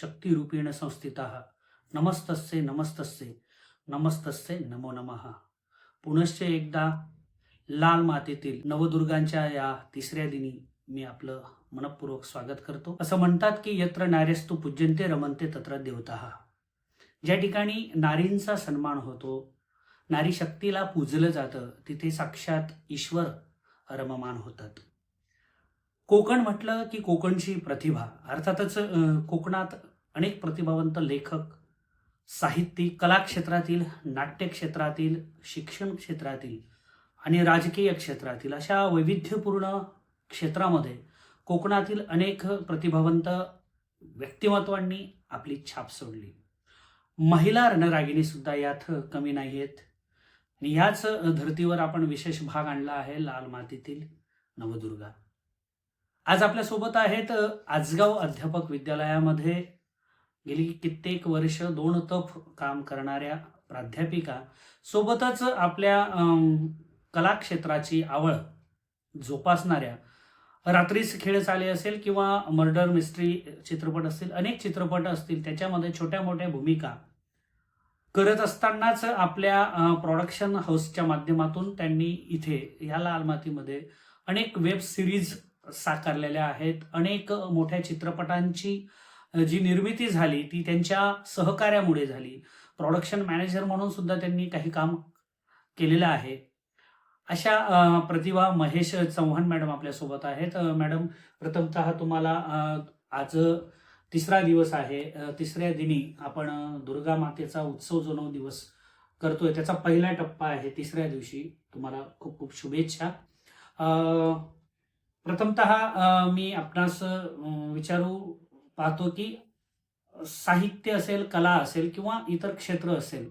शक्तिरूपेण संस्थितः। नमस्तस्य नमस्तस्य नमस्तस्य नमो नमः। पुनश्च एकदा लाल मातेतील नवदुर्गांच्या या तिसऱ्या दिनी मी आपलं मनपूर्वक स्वागत करतो. असं म्हणतात की यत्र नारेस्तू पूज्यंते रमनते तत्र देवता। ज्या ठिकाणी नारींचा सन्मान होतो नारी शक्तीला पूजलं जातं तिथे साक्षात ईश्वर रममान होतात. कोकण म्हटलं की कोकणची प्रतिभा. अर्थातच कोकणात अनेक प्रतिभावंत लेखक साहित्यिक कला क्षेत्रातील नाट्य क्षेत्रातील शिक्षण क्षेत्रातील आणि राजकीय क्षेत्रातील अशा वैविध्यपूर्ण क्षेत्रामध्ये कोकणातील अनेक प्रतिभावंत व्यक्तिमत्वांनी आपली छाप सोडली. महिला रणरागिणी सुद्धा यात कमी नाही आहेत आणि ह्याच धर्तीवर आपण विशेष भाग आणला आहे लाल मातीतील नवदुर्गा. आज आपल्यासोबत आहेत आजगाव अध्यापक विद्यालयामध्ये गेली कित्येक वर्ष दोन तप काम करणाऱ्या प्राध्यापिका. सोबतच आपल्या कलाक्षेत्राची आवड जोपासणाऱ्या रात्रीच खेळ चाले असेल किंवा मर्डर मिस्ट्री चित्रपट असतील अनेक चित्रपट असतील त्याच्यामध्ये छोट्या मोठ्या भूमिका करत असतानाच आपल्या प्रोडक्शन हाऊसच्या माध्यमातून त्यांनी इथे या लाल मातीमध्ये अनेक वेब सिरीज साकारलेल्या आहेत. अनेक मोठ्या चित्रपटांची जी निर्मिती झाली ती त्यांच्या सहकार्यामुळे झाली. प्रॉडक्शन मॅनेजर म्हणून सुद्धा त्यांनी काही काम केलेलं आहे. अशा प्रतिभा महेश चव्हाण मॅडम आपल्यासोबत आहेत. मॅडम प्रथमतः तुम्हाला आज तिसरा दिवस आहे. तिसऱ्या दिनी आपण दुर्गा मातेचा उत्सव जो नऊ दिवस करतोय त्याचा पहिला टप्पा आहे तिसऱ्या दिवशी. तुम्हाला खूप खूप शुभेच्छा. प्रथमतः मी आपणास विचारू पाहतो की साहित्य असेल कला असेल किंवा इतर क्षेत्र असेल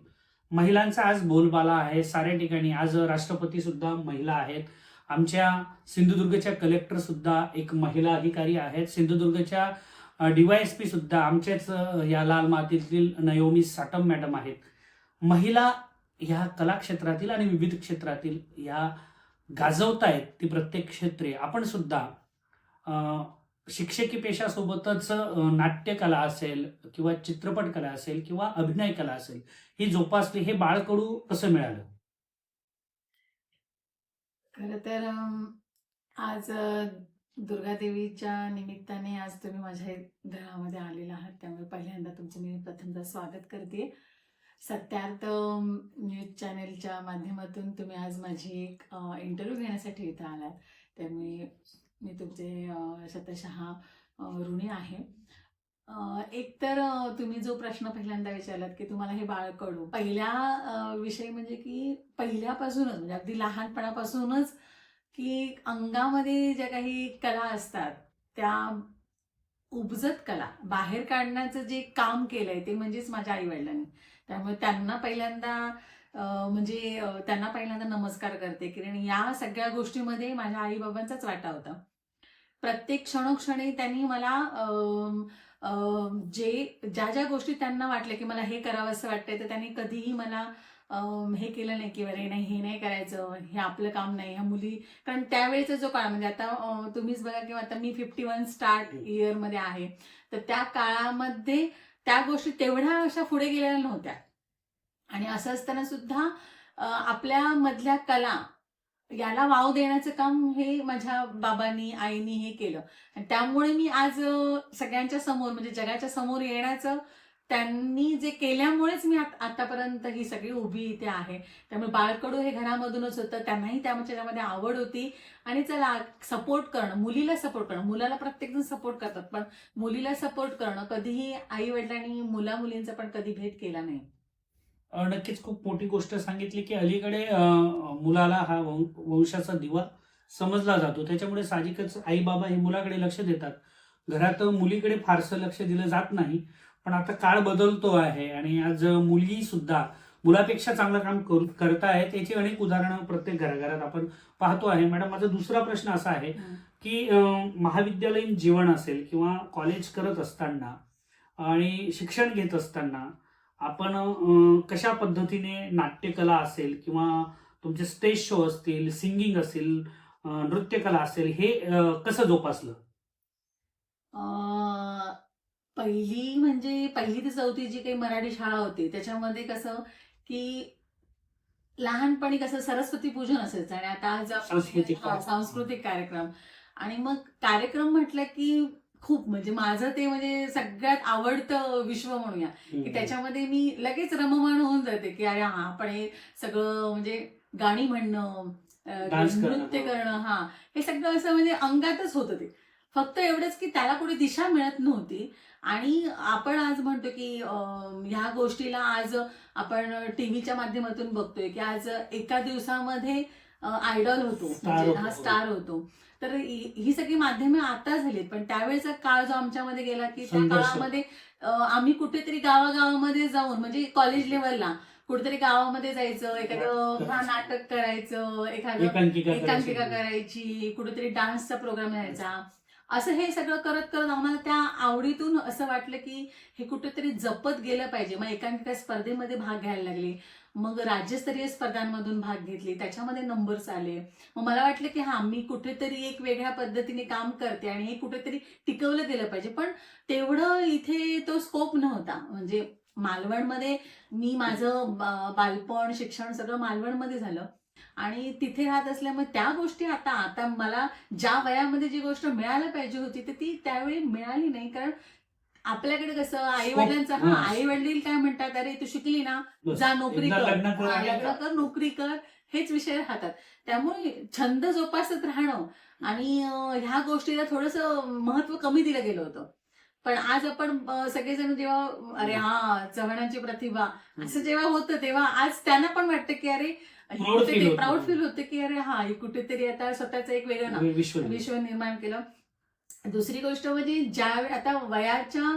महिलांचा आज बोलबाला आहे साऱ्या ठिकाणी. आज राष्ट्रपती सुद्धा महिला आहेत. आमच्या सिंधुदुर्गच्या कलेक्टर सुद्धा एक महिला अधिकारी आहेत. सिंधुदुर्गच्या डीवायएसपी सुद्धा आमच्याच या लाल मातीतील नयोमी साटम मॅडम आहेत. महिला ह्या कला क्षेत्रातील आणि विविध क्षेत्रातील या गाजवतायत ती प्रत्येक क्षेत्रे. आपण सुद्धा शिक्षकी पेशासोबतच नाट्यकला असेल किंवा चित्रपट कला असेल किंवा अभिनय कला असेल ही जोपासली हे बाळकडू कसं मिळालं? खरं तर आज दुर्गादेवीच्या निमित्ताने आज तुम्ही माझ्या घरामध्ये आलेला आहात. त्यामुळे पहिल्यांदा तुमचं मी प्रथमतः स्वागत करते. सत्यार्थ न्यूज चॅनेलच्या माध्यमातून तुम्ही आज माझी एक इंटरव्ह्यू घेण्यासाठी इथं आलात. त्यामुळे मी तुमचे शतशः ऋणी आहे. एक तर तुम्ही जो प्रश्न पहिल्यांदा विचारलात की तुम्हाला हे बाळ कळू पहिल्या विषय म्हणजे की पहिल्यापासूनच म्हणजे अगदी लहानपणापासूनच की अंगामध्ये ज्या काही कला असतात त्या उपजत कला बाहेर काढण्याचं जे काम केलंय ते म्हणजेच माझ्या आई वडिलांनी त्यामुळे त्यांना पहिल्यांदा म्हणजे त्यांना पहिल्यांदा नमस्कार करते कारण या सगळ्या गोष्टीमध्ये माझ्या आई बाबांचाच वाटा होता. प्रत्येक क्षणोक्षणी त्यांनी मला जे ज्या ज्या गोष्टी त्यांना वाटल्या की मला हे करावं असं वाटतंय तर त्यांनी कधीही मला हे केलं नाही की अरे नाही हे नाही करायचं हे आपलं काम नाही ह्या मुली कारण त्यावेळेचा जो काळ म्हणजे आता तुम्हीच बघा किंवा आता मी फिफ्टी वन स्टार्ट इयरमध्ये आहे. तर त्या काळामध्ये त्या गोष्टी तेवढ्या अशा पुढे गेलेल्या नव्हत्या. आणि असं असताना सुद्धा आपल्या मधल्या कला याला वाव देण्याचं काम हे माझ्या बाबांनी आईनी हे केलं. आणि त्यामुळे मी आज सगळ्यांच्या समोर म्हणजे जगाच्या समोर येण्याचं त्यांनी जे केल्यामुळेच मी आतापर्यंत ही सगळी उभी इथे आहे. त्यामुळे बाळकडू हे घरामधूनच होतं. त्यांनाही त्याच्यामध्ये आवड होती. आणि चला सपोर्ट करणं मुलीला सपोर्ट करणं. मुलाला प्रत्येकजण सपोर्ट करतात पण मुलीला सपोर्ट करणं कधीही आई वडिलांनी मुला मुलींचा पण कधी भेद केला नाही. नक्कीच खूप मोठी गोष्ट सांगितली की अलीकडे मुलाला हा वंशाचा दिवा समजला जातो. त्याच्यामुळे साहजिकच आई बाबा हे मुलाकडे लक्ष देतात. घरात मुलीकडे फारसं लक्ष दिलं जात नाही. पण आता काळ बदलतो आहे आणि आज मुली सुद्धा मुलापेक्षा चांगलं काम करू करतायत याची अनेक उदाहरणं प्रत्येक घराघरात आपण पाहतो आहे. मॅडम माझा दुसरा प्रश्न असा आहे की महाविद्यालयीन जीवन असेल किंवा कॉलेज करत असताना आणि शिक्षण घेत असताना आपण कशा पद्धतीने नाट्यकला असेल किंवा तुमचे स्टेज शो असतील सिंगिंग असेल नृत्यकला असेल हे कसं जोपासलं? पहिली म्हणजे पहिली ते चौथी जी काही मराठी शाळा होती त्याच्यामध्ये कसं की लहानपणी कसं सरस्वती पूजन असायचं आणि आता सांस्कृतिक हा, कार्यक्रम. सांस्कृतिक कार्यक्रम. आणि मग कार्यक्रम म्हटलं की खूप म्हणजे माझं ते म्हणजे सगळ्यात आवडतं विश्व म्हणूया की त्याच्यामध्ये मी लगेच रममाण होऊन जाते की अरे हा आपण हे सगळं म्हणजे गाणी म्हणणं नृत्य हो. करणं हा. हे सगळं असं म्हणजे अंगातच होतं ते. फक्त एवढंच की त्याला कुठे दिशा मिळत नव्हती आणि आपण आज म्हणतो की ह्या गोष्टीला आज आपण टीव्हीच्या माध्यमातून बघतोय की आज एका दिवसामध्ये आयडॉल होतो म्हणजे होतो, हा. स्टार होतो तर ही सगळी माध्यमे आता झालीत पण त्यावेळेचा काळ जो आमच्यामध्ये गेला की त्या. काळामध्ये आम्ही कुठेतरी गावागावामध्ये जाऊन म्हणजे कॉलेज लेवलला कुठेतरी गावामध्ये जायचं एखादं नाटक हा, नाटक करायचं एखादं एकांकिका करायची. कुठेतरी डान्सचा प्रोग्राम घ्यायचा असं हे सगळं करत करत आम्हाला त्या आवडीतून असं वाटलं की हे कुठेतरी जपत गेलं पाहिजे. मग एकांकिका स्पर्धेमध्ये भाग घ्यायला लागले. मग राज्यस्तरीय स्पर्धांमधून भाग घेतली. त्याच्यामध्ये नंबर्स आले. मग मला वाटलं की हा मी कुठेतरी एक वेगळ्या पद्धतीने काम करते आणि हे कुठेतरी टिकवलं गेलं पाहिजे. पण तेवढं इथे तो स्कोप नव्हता. म्हणजे मालवणमध्ये मी माझं बालपण शिक्षण सगळं मालवणमध्ये झालं. आणि तिथे राहत असल्यामुळे त्या गोष्टी आता आता मला ज्या वयामध्ये जी गोष्ट मिळायला पाहिजे होती तर ती त्यावेळी मिळाली नाही. कारण आपल्याकडे कसं आई वडिलांचं हा. आई वडील काय म्हणतात अरे तू शिकली ना. जा नोकरी कर. लग्न कर नोकरी कर हेच विषय राहतात. त्यामुळे छंद जोपासत राहणं आणि ह्या गोष्टीला थोडस महत्त्व कमी दिलं गेलं होतं. पण आज आपण सगळेजण जेव्हा अरे हा चव्हाणांची प्रतिभा असं जेव्हा होतं तेव्हा आज त्यांना पण वाटतं की अरे Proud feel होतं. प्राऊड फील होतं की अरे हा हे कुठेतरी आता स्वतःच एक वेगळं नाव विश्व विश्व निर्माण केलं दुसरी गोष्ट म्हणजे ज्या आता वयाच्या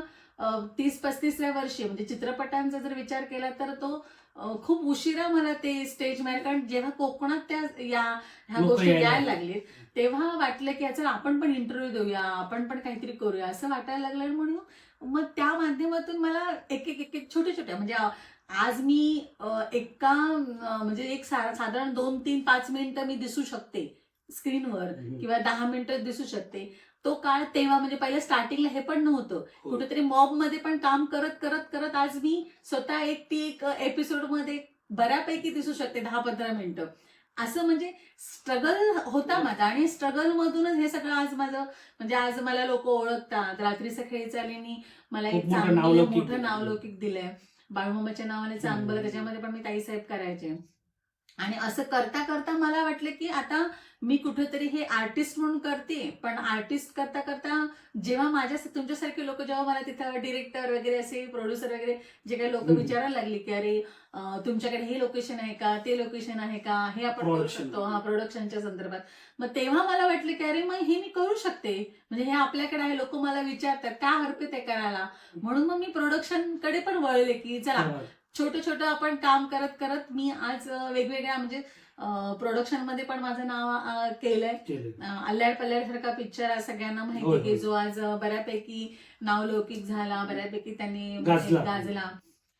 तीस पस्तीसव्या वर्षी म्हणजे चित्रपटांचा जर विचार केला तर तो अ, खूप उशिरा मला ते स्टेज मिळालं कारण जेव्हा कोकणात त्या या ह्या लोकं गोष्टी यायला द्यायला लागले. लागले तेव्हा वाटलं की याचा आपण पण इंटरव्ह्यू देऊया आपण पण काहीतरी करूया असं वाटायला लागलं म्हणून मग त्या माध्यमातून मला एक एक एक एक छोट्या छोट्या म्हणजे अ, आज मी एका म्हणजे एक साधारण दोन तीन पाच मिनिटं मी दिसू शकते स्क्रीनवर किंवा दहा मिनिटं दिसू शकते. तो काळ तेव्हा म्हणजे पहिलं स्टार्टिंगला हे पण नव्हतं. कुठेतरी मॉबमध्ये पण काम करत करत करत आज मी स्वतः एक ती एक एपिसोडमध्ये बऱ्यापैकी दिसू शकते दहा पंधरा मिनिटं. असं म्हणजे स्ट्रगल होता माझा आणि स्ट्रगल मधूनच हे सगळं आज माझं म्हणजे आज मला लोक ओळखतात. रात्रीचं खेळ चालीनी मला एक चांगलं मोठं. नावलौकिक दिलंय. बाळूमामाच्या नावाने चांगलं. त्याच्यामध्ये पण मी ताईसाहेब करायचे आणि असं करता करता मला वाटलं की आता मी कुठेतरी हे आर्टिस्ट म्हणून करते पण आर्टिस्ट करता करता जेव्हा माझ्या तुमच्यासारखे लोक जेव्हा मला तिथं डिरेक्टर वगैरे असे प्रोड्युसर वगैरे जे काही लोक. विचारायला लागले की अरे तुमच्याकडे हे लोकेशन आहे का ते लोकेशन आहे का हे आपण करू. शकतो हा प्रोडक्शनच्या संदर्भात मग तेव्हा मला वाटलं की अरे मग हे मी करू शकते म्हणजे हे आपल्याकडे आहे लोक मला विचारतात का हरकत आहे करायला म्हणून मग मी प्रोडक्शनकडे पण वळले की चला छोटं छोटं आपण काम करत करत मी आज वेगवेगळ्या म्हणजे प्रोडक्शनमध्ये पण माझं नाव केलंय अल्ल्याड पल्ल्याड सारखा पिक्चर आज सगळ्यांना माहिती. की जो आज बऱ्यापैकी नावलौकिक झाला बऱ्यापैकी त्यांनी गाजला.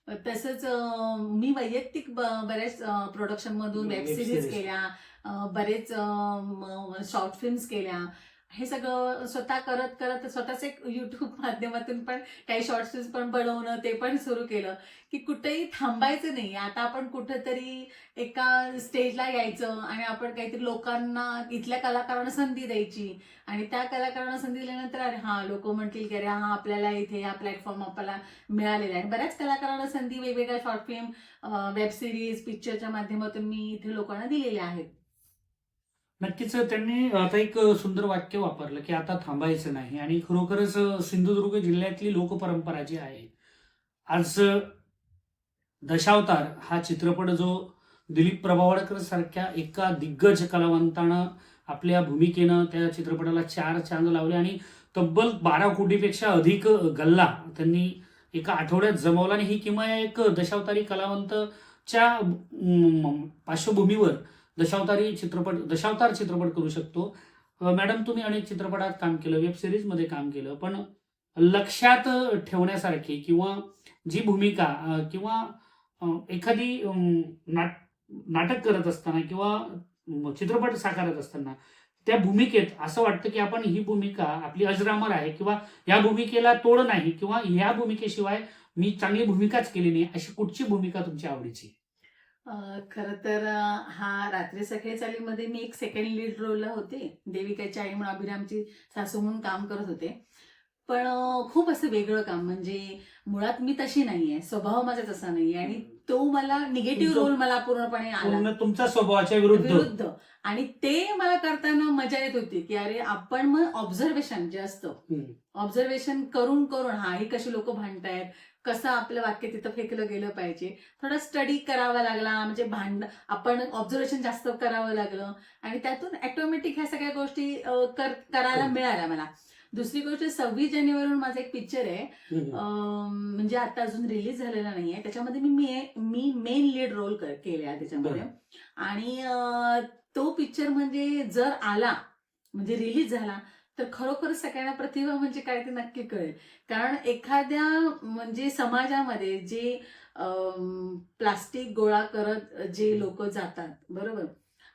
तसंच मी वैयक्तिक ब- बऱ्याच प्रोडक्शन मधून वेब सिरीज. केल्या बरेच शॉर्ट फिल्म्स केल्या हे सगळं स्वतः करत करत स्वतःच एक युट्यूब माध्यमातून पण काही शॉर्ट पण बनवणं ते पण सुरू केलं. की कुठेही थांबायचं नाही. आता आपण कुठेतरी एका स्टेजला यायचं आणि आपण काहीतरी लोकांना इथल्या कलाकारांना संधी द्यायची. आणि त्या कलाकारांना संधी दिल्यानंतर अरे हा लोक म्हणतील की अरे हा आपल्याला इथे हा प्लॅटफॉर्म आपल्याला मिळालेला आहे. बऱ्याच कलाकारांना संधी वेगवेगळ्या शॉर्ट फिल्म वेब सिरीज पिक्चरच्या माध्यमातून मी इथे लोकांना दिलेल्या आहेत. नक्कीच त्यांनी आता एक सुंदर वाक्य वापरलं की आता थांबायचं नाही. आणि खरोखरच सिंधुदुर्ग जिल्ह्यातली लोकपरंपरा जी आहे आज दशावतार हा चित्रपट जो दिलीप प्रभावळकर सारख्या एका दिग्गज कलावंतानं आपल्या भूमिकेनं त्या चित्रपटाला चार चांद लावले आणि तब्बल बारा कोटीपेक्षा अधिक गल्ला त्यांनी एका आठवड्यात जमवला. आणि ही किंवा एक दशावतारी कलावंतच्या पार्श्वभूमीवर दशावतारी चित्रपट दशावतार चित्रपट करू शकतो. मॅडम तुम्ही अनेक चित्रपटात काम केलं वेब सिरीजमध्ये काम केलं पण लक्षात ठेवण्यासारखी किंवा जी भूमिका किंवा एखादी अम, नाट नाटक करत असताना किंवा चित्रपट साकारत असताना त्या भूमिकेत असं वाटतं की आपण ही भूमिका आपली अजरामर आहे किंवा या भूमिकेला तोड नाही किंवा या भूमिकेशिवाय मी चांगली भूमिकाच केली नाही अशी कुठची भूमिका तुमच्या आवडीची? खर तर हा रात्री सकाळी चालीमध्ये मी एक सेकंड लीड रोलला होते. देविकाची आई म्हणून अभिरामची सासू म्हणून काम करत होते. पण खूप असं वेगळं काम. म्हणजे मुळात मी तशी नाहीये. स्वभाव माझा तसा नाहीये. आणि तो मला निगेटिव्ह रोल मला पूर्णपणे आला. पूर्ण तुमच्या स्वभावाच्या विरुद्ध. विरुद्ध. आणि ते मला करताना मजा येत होती की अरे आपण मग ऑब्झर्वेशन जे असतं. ऑब्झर्वेशन करून करून हा हे कशी लोक भांडतायत कसं आपलं वाक्य तिथं फेकलं गेलं पाहिजे. थोडा स्टडी करावा लागला म्हणजे भांड आपण ऑब्झर्वेशन जास्त करावं लागलं. आणि त्यातून ऑटोमॅटिक ह्या सगळ्या गोष्टी कर- करायला हो. मिळाल्या मला. दुसरी गोष्ट सव्वीस जानेवारीवरून माझा एक पिक्चर आहे. म्हणजे आता अजून रिलीज झालेला नाहीये त्याच्यामध्ये मी मे- मी मेन लीड रोल केले आहे त्याच्यामध्ये. आणि तो पिक्चर म्हणजे जर आला म्हणजे रिलीज झाला तर खरोखर सगळ्यांना प्रतिभा म्हणजे काय ते नक्की कळेल. कारण एखाद्या म्हणजे समाजामध्ये जे प्लास्टिक गोळा करत जे लोक जातात बरोबर?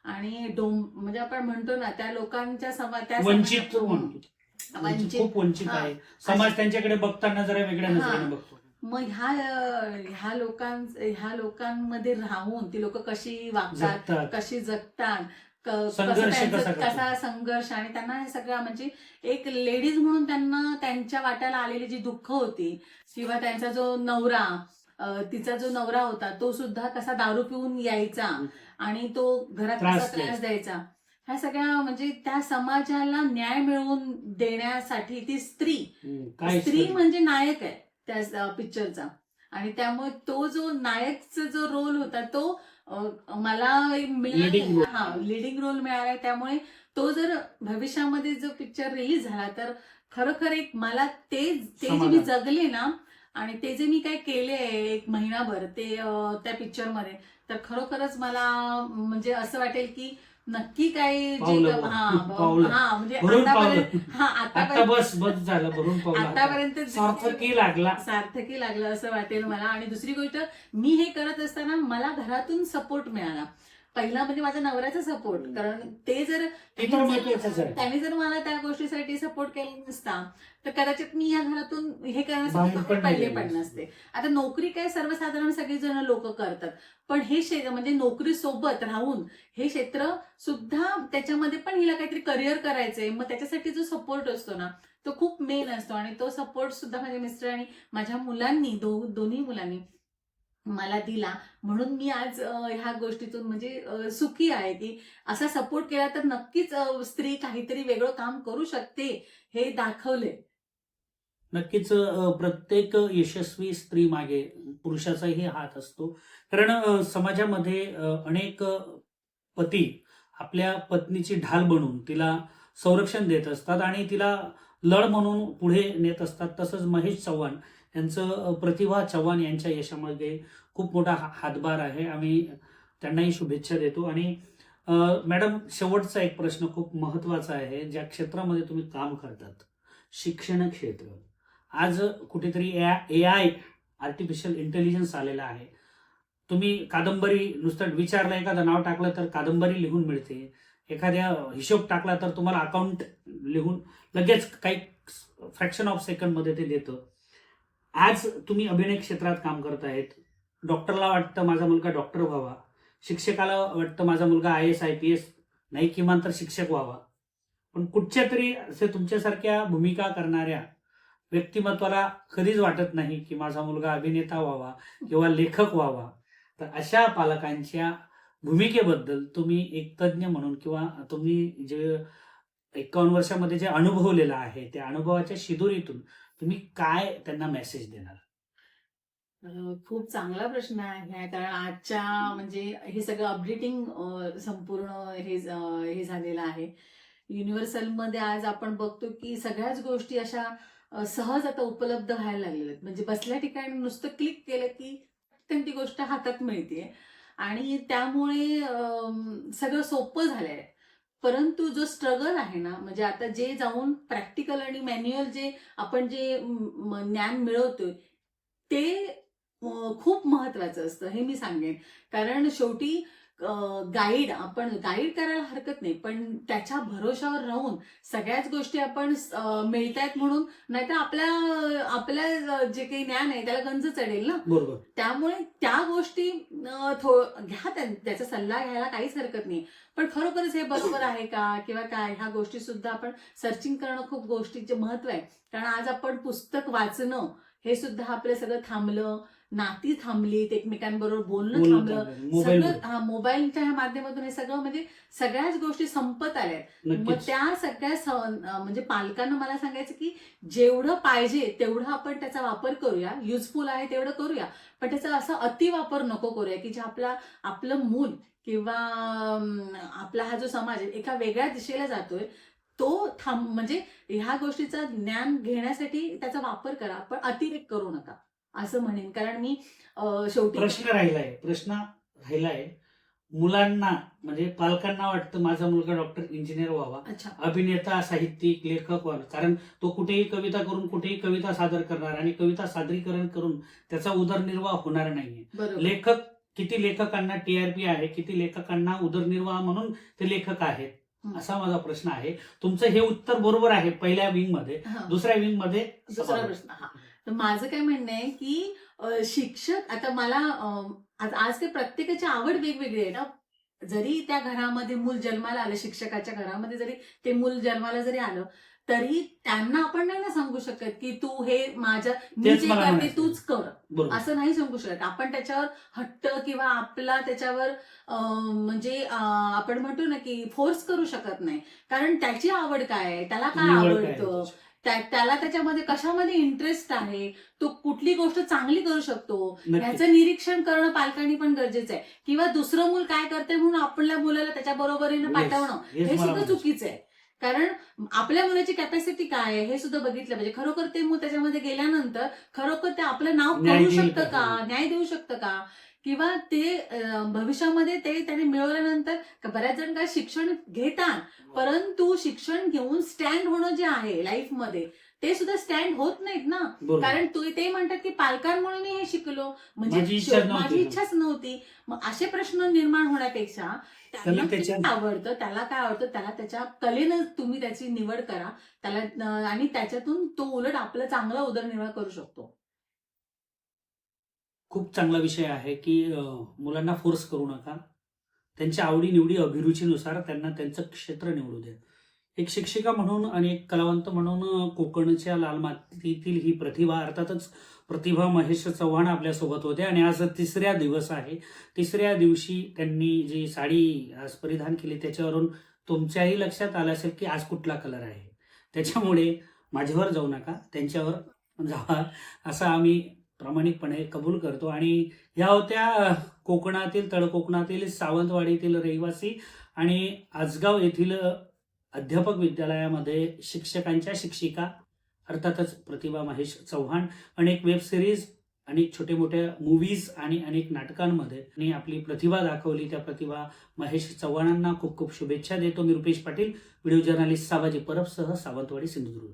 आणि डोम म्हणजे आपण म्हणतो ना त्या लोकांच्या समा त्या वंचित समाजा- खूप वंचित. आहे. समाज त्यांच्याकडे बघताना जरा वेगळ्या. नजरेने बघतो. मग ह्या ह्या लोकां ह्या लोकांमध्ये राहून ती लोक कशी वागतात कशी जगतात संघर्ष कसा संघर्ष आणि त्यांना हे सगळं म्हणजे एक लेडीज म्हणून त्यांना त्यांच्या वाट्याला आलेली जी दुःख होती किंवा त्यांचा जो नवरा तिचा जो नवरा होता तो सुद्धा कसा दारू पिऊन यायचा आणि तो घरात कसा त्रास द्यायचा. ह्या सगळ्या म्हणजे त्या समाजाला न्याय मिळवून देण्यासाठी ती स्त्री स्त्री म्हणजे नायक आहे त्या पिक्चरचा आणि त्यामुळे तो जो नायकचा जो रोल होता तो मला. हा लिडिंग रोल मिळाला त्यामुळे तो जर भविष्यामध्ये जो पिक्चर रिलीज झाला तर खरोखर एक मला ते ते जे मी. जगले ना आणि ते जे मी काय केले एक महिनाभर ते त्या पिक्चरमध्ये तर खरोखरच मला म्हणजे असं वाटेल की नक्की जे पावलं, हा पावलं. हा म्हणजे भरून आतापर्यंत पावलं. हा आता आतापर्यंत बस बस झालं भरून पावलं आता. आतापर्यंत सार्थकी लागला. सार्थकी लागलं असं वाटेल मला. आणि दुसरी गोष्ट मी हे करत असताना मला घरातून सपोर्ट मिळाला. पहिला म्हणजे माझ्या नवऱ्याचा सपोर्ट. कारण ते जर त्याने जर मला त्या गोष्टीसाठी सपोर्ट केला नसता तर कदाचित मी या घरातून हे करण्यासाठी गेले पण नसते. आता नोकरी काय सर्वसाधारण सगळी जण लोक करतात. पण हे क्षेत्र म्हणजे नोकरी सोबत राहून हे क्षेत्र सुद्धा त्याच्यामध्ये पण हिला काहीतरी करिअर करायचंय. मग त्याच्यासाठी जो सपोर्ट असतो ना तो खूप मेन असतो. आणि तो सपोर्ट सुद्धा माझे मिस्टर आणि माझ्या मुलांनी दो दोन्ही मुलांनी मला दिला. म्हणून मी आज ह्या गोष्टीतून म्हणजे सुखी आहे की असा सपोर्ट केला तर नक्कीच स्त्री काहीतरी वेगळं काम करू शकते हे दाखवले नक्कीच प्रत्येक यशस्वी स्त्री मागे पुरुषाचाही हात असतो. कारण समाजामध्ये अनेक पती आपल्या पत्नीची ढाल बनून तिला संरक्षण देत असतात आणि तिला लढ म्हणून पुढे नेत असतात. तसंच महेश चव्हाण यांचं प्रतिभा चव्हाण यांच्या यशामध्ये खूप मोठा हातभार आहे. आम्ही त्यांनाही शुभेच्छा देतो. आणि मॅडम शेवटचा एक प्रश्न खूप महत्त्वाचा आहे. ज्या क्षेत्रामध्ये तुम्ही काम करतात शिक्षण क्षेत्र आज कुठेतरी ए आय आर्टिफिशियल इंटेलिजन्स आलेला आहे. तुम्ही कादंबरी नुसतं विचारलं एखादं नाव टाकलं तर कादंबरी लिहून मिळते. एखाद्या हिशोब टाकला तर तुम्हाला अकाउंट लिहून लगेच काही फ्रॅक्शन ऑफ सेकंडमध्ये ते देतं. आज तुम्ही अभिनय क्षेत्रात काम करतायत डॉक्टरला वाटतं माझा मुलगा डॉक्टर व्हावा. शिक्षकाला वाटतं माझा मुलगा I S I P S नाही किमान तर शिक्षक व्हावा. पण कुठच्या तरी असे तुमच्यासारख्या भूमिका करणाऱ्या व्यक्तिमत्वाला कधीच वाटत नाही की माझा मुलगा अभिनेता व्हावा किंवा लेखक व्हावा. तर अशा पालकांच्या भूमिकेबद्दल तुम्ही एक तज्ज्ञ म्हणून किंवा तुम्ही जे एकावन्न वर्षामध्ये जे अनुभवलेलं आहे त्या अनुभवाच्या शिदोरीतून तुम्ही काय त्यांना मेसेज देणार? खूप चांगला प्रश्न आहे. कारण आजच्या म्हणजे हे सगळं अपडेटिंग संपूर्ण हे हे झालेलं आहे. युनिव्हर्सलमध्ये आज आपण बघतो की सगळ्याच गोष्टी अशा सहज आता उपलब्ध व्हायला लागलेल्या आहेत. म्हणजे बसल्या ठिकाणी नुसतं क्लिक केलं की पटकन ती गोष्ट हातात मिळते आणि त्यामुळे सगळं सोपं झालंय. परंतु जो स्ट्रगल आहे ना म्हणजे आता जे जाऊन प्रॅक्टिकल आणि मॅन्युअल जे आपण जे ज्ञान मिळवतोय ते खूप महत्वाचं असतं हे मी सांगेन. कारण शेवटी गाईड आपण गाईड करायला हरकत नाही पण त्याच्या भरोशावर राहून सगळ्याच गोष्टी आपण मिळत आहेत म्हणून नाहीतर आपल्या आपल्या जे काही ज्ञान आहे त्याला गंज चढेल ना? त्यामुळे त्या गोष्टी घ्या त्या- त्याचा सल्ला घ्यायला काहीच हरकत नाही. पण खरोखरच हे बरोबर आहे का किंवा काय ह्या गोष्टी सुद्धा आपण सर्चिंग करणं खूप गोष्टीचे महत्त्व आहे. कारण आज आपण पुस्तक वाचणं हे सुद्धा आपलं सगळं थांबलं नाती थांबलीत एकमेकांबरोबर बोलणं थांबलं. सगळं हा मोबाईलच्या ह्या माध्यमातून हे सगळं म्हणजे सगळ्याच गोष्टी संपत आल्या मग त्या सगळ्या म्हणजे पालकांना मला सांगायचं की जेवढं पाहिजे तेवढं आपण त्याचा वापर करूया. युजफुल आहे तेवढं करूया. पण त्याचा असा अतिवापर नको करूया की जे आपला आपलं मूल किंवा आपला हा जो समाज आहे एका वेगळ्या दिशेला जातोय तो थांब म्हणजे ह्या गोष्टीचा ज्ञान घेण्यासाठी त्याचा वापर करा. पण अतिरेक करू नका. असं म्हणेन. कारण मी अं, शेवटी प्रश्न राहिलाय. प्रश्न राहिलाय. मुलांना म्हणजे पालकांना वाटतं माझा मुलगा डॉक्टर इंजिनियर व्हावा. अच्छा. अभिनेता साहित्यिक लेखक व्हावा. कारण तो कुठेही कविता करून कुठेही कविता सादर करणार आणि कविता सादरीकरण करून त्याचा उदरनिर्वाह होणार नाहीये. बरोबर. लेखक किती लेखकांना टीआरपी आहे किती लेखकांना उदरनिर्वाह म्हणून ते लेखक आहेत हं. असा माझा प्रश्न आहे. तुमचं हे उत्तर बरोबर आहे पहिल्या विंगमध्ये. हा. दुसऱ्या विंगमध्ये दुसरा प्रश्न हा. तर माझं काय म्हणणं आहे की शिक्षक आता मला आज आज ते प्रत्येकाची आवड वेगवेगळी आहे ना. जरी त्या घरामध्ये मूल जन्माला आलं शिक्षकाच्या घरामध्ये जरी ते मूल जन्माला जरी आलं तरी त्यांना आपण नाही ना सांगू शकत की तू हे माझ्या मी जे करते. तूच कर. असं नाही सांगू शकत. आपण त्याच्यावर हट्ट किंवा आपला त्याच्यावर म्हणजे आपण म्हणतो ना की फोर्स करू शकत नाही. कारण त्याची आवड काय आहे? त्याला काय आवडतं? त्याला त्याच्यामध्ये कशामध्ये इंटरेस्ट आहे? तो कुठली गोष्ट चांगली करू शकतो. याचं निरीक्षण करणं पालकांनी पण गरजेचं आहे. किंवा दुसरं मूल काय करते म्हणून आपल्या मुलाला त्याच्या बरोबरीने पाठवणं हे सुद्धा. चुकीचं आहे. कारण आपल्या मुलाची कॅपॅसिटी काय आहे हे सुद्धा बघितलं पाहिजे. खरोखर ते मूल त्याच्यामध्ये गेल्यानंतर खरोखर ते आपलं नाव करू शकतं? का? न्याय देऊ शकतं का? किंवा ते भविष्यामध्ये ते त्याने मिळवल्यानंतर का बऱ्याच जण काय शिक्षण घेतात परंतु शिक्षण घेऊन स्टँड होणं जे आहे लाईफमध्ये ते सुद्धा स्टँड होत नाहीत ना. कारण तू ते म्हणतात की पालकांमुळे मी हे शिकलो. म्हणजे. माझी इच्छाच नव्हती. मग असे प्रश्न निर्माण होण्यापेक्षा त्याला काय आवडतं त्याला काय आवडतं त्याला त्याच्या कलेनं तुम्ही त्याची निवड करा. त्याला आणि त्याच्यातून तो उलट आपलं चांगला उदरनिर्वाह करू शकतो. खूप चांगला विषय आहे की मुलांना फोर्स करू नका. त्यांच्या आवडीनिवडी अभिरुचीनुसार त्यांना त्यांचं क्षेत्र निवडू द्या. एक शिक्षिका म्हणून आणि एक कलावंत म्हणून कोकणच्या लाल मातीतील ही प्रतिभा अर्थातच प्रतिभा महेश चव्हाण आपल्यासोबत होते. आणि आज तिसऱ्या दिवस आहे. तिसऱ्या दिवशी त्यांनी जी साडी आज परिधान केली त्याच्यावरून तुमच्याही लक्षात आलं असेल की आज कुठला कलर आहे. त्याच्यामुळे माझ्यावर जाऊ नका. त्यांच्यावर जावा असं आम्ही प्रामाणिकपणे कबूल करतो. आणि ह्या होत्या कोकणातील तळकोकणातील सावंतवाडीतील रहिवासी आणि आजगाव येथील अध्यापक विद्यालयामध्ये शिक्षकांच्या शिक्षिका अर्थातच प्रतिभा महेश चव्हाण अनेक वेब सिरीज अनेक छोटे मोठ्या मूवीज आणि अनेक नाटकांमध्ये आणि आपली प्रतिभा दाखवली. त्या प्रतिभा महेश चव्हाणांना खूप खूप शुभेच्छा देतो. मी रुपेश पाटील व्हिडिओ जर्नालिस्ट साबाजी परबसह सावंतवाडी सिंधुदुर्ग.